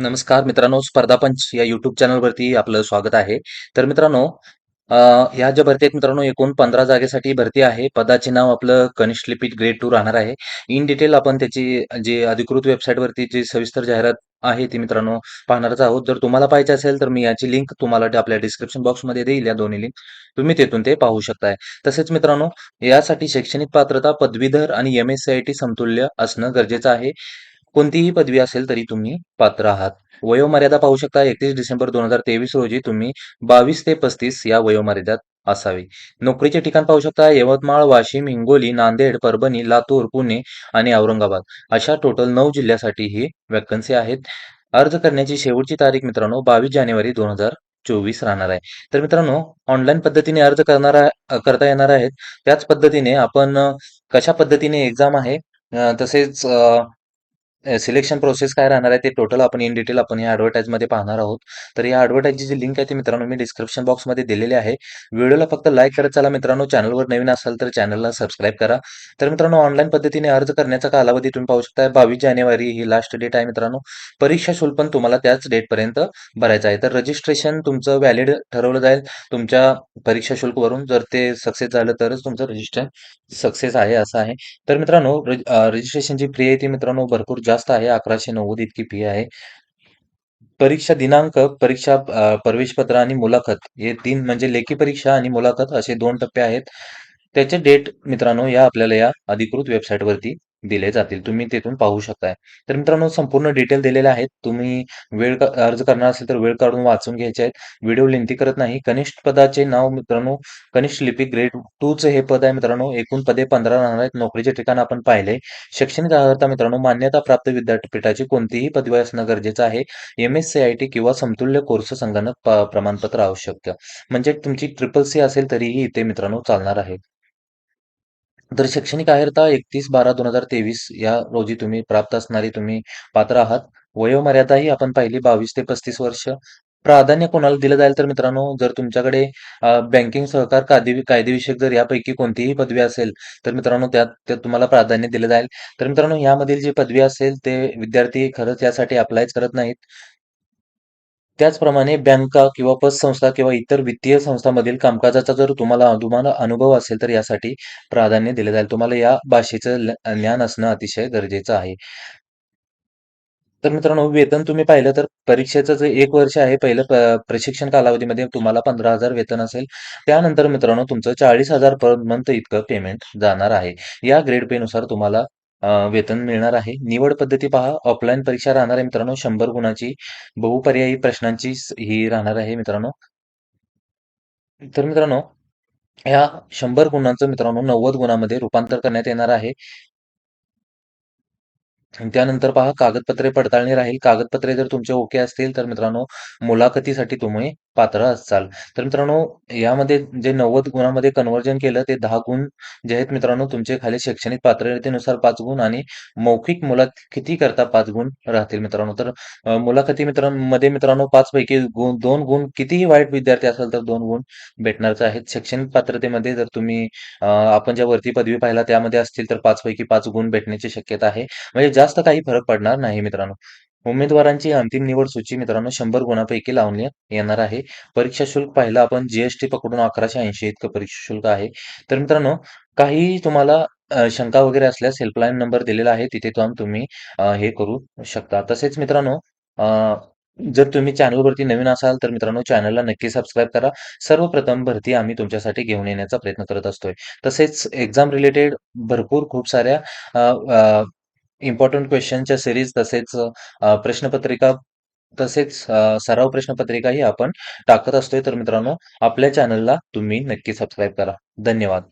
नमस्कार मित्रांनो, स्पर्धा पंच या युट्यूब चॅनलवरती आपलं स्वागत आहे. तर मित्रांनो, ह्या ज्या भरती आहेत मित्रांनो, एकूण 15 जागेसाठी भरती आहे. पदाचे नाव आपलं कनिष्ठ लिपिक ग्रेड टू राहणार आहे. इन डिटेल आपण त्याची जी अधिकृत वेबसाईटवरती जी सविस्तर जाहिरात आहे ती मित्रांनो पाहणारच आहोत. जर तुम्हाला पाहायचे असेल तर मी याची लिंक तुम्हाला आपल्या डिस्क्रिप्शन बॉक्समध्ये देईल या दोन्ही लिंक. तुम्ही तेथून ते पाहू शकताय. तसेच मित्रांनो, यासाठी शैक्षणिक पात्रता पदवीधर आणि एम-एस-सी-आय-टी समतुल्य असणं गरजेचं आहे. कोणतीही पदवी असेल तरी तुम्ही पात्र आहात. वयोमर्यादा पाहू शकता 31 डिसेंबर 2023 रोजी तुम्ही 22 ते 35 या वयोमर्यादेत असावी. नोकरीचे ठिकाण पाहू शकता यवतमाळ, वाशिम, हिंगोली, नांदेड, परभणी, लातूर, पुणे आणि औरंगाबाद अशा टोटल नऊ जिल्ह्यासाठी ही वॅकन्सी आहेत. अर्ज करण्याची शेवटची तारीख मित्रांनो 22 जानेवारी 2024 राहणार आहे. तर मित्रांनो ऑनलाईन पद्धतीने अर्ज करणार करता येणार आहेत. त्याच पद्धतीने आपण कशा पद्धतीने एक्झाम आहे तसेच सिलेक्शन प्रोसेस काय राहणार आहे ते टोटल आपण इन डिटेल आपण या ॲडव्हर्टाइजमध्ये पाहणार आहोत. तर या ॲडव्हर्टाइजची जी लिंक आहे ती मित्रांनो मी डिस्क्रिप्शन बॉक्समध्ये दिलेली आहे. व्हिडिओला फक्त लाईक करत चला मित्रांनो. चॅनलवर नवीन असाल तर चॅनलला सबस्क्राईब करा. तर मित्रांनो ऑनलाईन पद्धतीने अर्ज करण्याचा कालावधी तुम्ही पाहू शकता 22 जानेवारी ही लास्ट डेट आहे मित्रांनो. परीक्षा शुल्क पण तुम्हाला त्याच डेटपर्यंत भरायचं आहे. तर रजिस्ट्रेशन तुमचं व्हॅलिड ठरवलं जाईल तुमच्या परीक्षा शुल्कवरून. जर ते सक्सेस झालं तरच तुमचं रजिस्ट्रेशन सक्सेस आहे असं आहे. तर मित्रांनो रजिस्ट्रेशनची फी आहे ती मित्रांनो भरपूर जास्त आहे. 1190 इतकी फी आहे. परीक्षा दिनांक, परीक्षा प्रवेश प्रवेशपत्र आणि मुलाखत हे तीन म्हणजे लेखी परीक्षा आणि मुलाखत असे दोन टप्पे आहेत. त्याचे डेट मित्रांनो या आपल्याला या अधिकृत वेबसाईटवरती दिले जातील. तुम्ही तिथून पाहू शकताय. तर मित्रांनो संपूर्ण डिटेल दिलेले आहेत. तुम्ही वेळ अर्ज करणार असेल तर वेळ काढून वाचून घ्यायचे आहेत. व्हिडिओ लेंथी करत नाही. कनिष्ठ पदाचे नाव मित्रांनो कनिष्ठ लिपिक ग्रेड टू चे हे पद आहे मित्रांनो. एकूण पदे 15 राहणार आहेत. नोकरीचे ठिकाण आपण पाहिले. शैक्षणिक अर्हता मित्रांनो मान्यताप्राप्त विद्यापीठाची कोणतीही पदवी असणं गरजेचं आहे. एम-एस-सी-आय-टी किंवा समतुल्य कोर्स संगणक प्रमाणपत्र आवश्यक. म्हणजे तुमची ट्रिपल-सी असेल तरीही इथे मित्रांनो चालणार आहे. तर शैक्षणिक अहिरता एकतीस बारा दोन हजार तेवीस या रोजी तुम्ही प्राप्त असणारी तुम्ही पात्र आहात. वयोमर्यादा ही आपण पाहिली 22 ते 35 वर्ष. प्राधान्य कोणाला दिलं जाईल तर मित्रांनो जर तुमच्याकडे बँकिंग, सहकार, कायदे कायदेविषयक जर यापैकी कोणतीही पदवी असेल तर मित्रांनो त्यात त्यात तुम्हाला प्राधान्य दिलं जाईल. तर मित्रांनो यामधील जी पदवी असेल ते विद्यार्थी खरंच यासाठी अप्लायच करत नाहीत. त्याचप्रमाणे बँका किंवा पतसंस्था किंवा इतर वित्तीय संस्थांमधील कामकाजाचा जर तुम्हाला तुम्हाला अनुभव असेल तर यासाठी प्राधान्य दिलं जाईल. तुम्हाला या भाषेचं ज्ञान असणं अतिशय गरजेचं आहे. तर मित्रांनो वेतन तुम्ही पाहिलं तर परीक्षेचं जे एक वर्ष आहे पहिलं प्रशिक्षण कालावधीमध्ये तुम्हाला पंधरा हजार वेतन असेल. त्यानंतर मित्रांनो तुमचं चाळीस हजार पर मंथ इतकं पेमेंट जाणार आहे. या ग्रेड पेनुसार तुम्हाला अ, वेतन मिळणार आहे. निवड पद्धती पहा ऑफलाईन परीक्षा राहणार आहे मित्रांनो 100 गुणाची. बहुपर्यायी प्रश्नांची स ही राहणार आहे मित्रांनो. तर मित्रांनो, ह्या 100 गुणांचं मित्रांनो 90 गुणामध्ये रूपांतर करण्यात येणार आहे. आणि त्यानंतर पहा कागदपत्रे पडताळणी राहील. कागदपत्रे जर तुमचे ओके असतील तर मित्रांनो मुलाखतीसाठी तुम्ही पात्र असाल. तर मित्रांनो यामध्ये जे 90 गुणामध्ये कन्व्हर्जन केलं ते दहा गुण जे आहेत मित्रांनो तुमचे खाली शैक्षणिक पात्रतेनुसार पाच गुण आणि मौखिक मुलाखतीकरता 5 गुण राहतील मित्रांनो. तर मुलाखती मित्रांमध्ये मित्रांनो पाच पैकी गुण दोन गुण कितीही वाईट विद्यार्थी असाल तर दोन गुण भेटणारच आहेत. शैक्षणिक पात्रतेमध्ये जर तुम्ही आपण ज्या वरती पदवी पाहिला त्यामध्ये असतील तर पाच पैकी पाच गुण भेटण्याची शक्यता आहे. म्हणजे जास्त काही फरक पडणार नाही मित्रांनो. उमेदवारांची अंतिम निवड सूची मित्रांनो शंभर गुणांपैकी लावण्यात येणार आहे. परीक्षा शुल्क पाहिलं आपण जीएसटी पकडून 1180 इतकं परीक्षा शुल्क आहे. तर मित्रांनो काही तुम्हाला शंका वगैरे असल्यास हेल्पलाईन नंबर दिलेला आहे. तिथे जाऊन तुम्ही हे करू शकता. तसेच मित्रांनो जर तुम्ही चॅनलवरती नवीन असाल तर मित्रांनो चॅनलला नक्की सबस्क्राईब करा. सर्वप्रथम भरती आम्ही तुमच्यासाठी घेऊन येण्याचा प्रयत्न करत असतोय. तसेच एक्झाम रिलेटेड भरपूर खूप साऱ्या अ, इम्पॉर्टंट क्वेश्चनच्या सिरीज तसेच अ, प्रश्नपत्रिका तसेच अ, सराव प्रश्नपत्रिकाही आपण टाकत असतोय. तर मित्रांनो आपल्या चॅनलला तुम्ही नक्की सबस्क्राईब करा. धन्यवाद.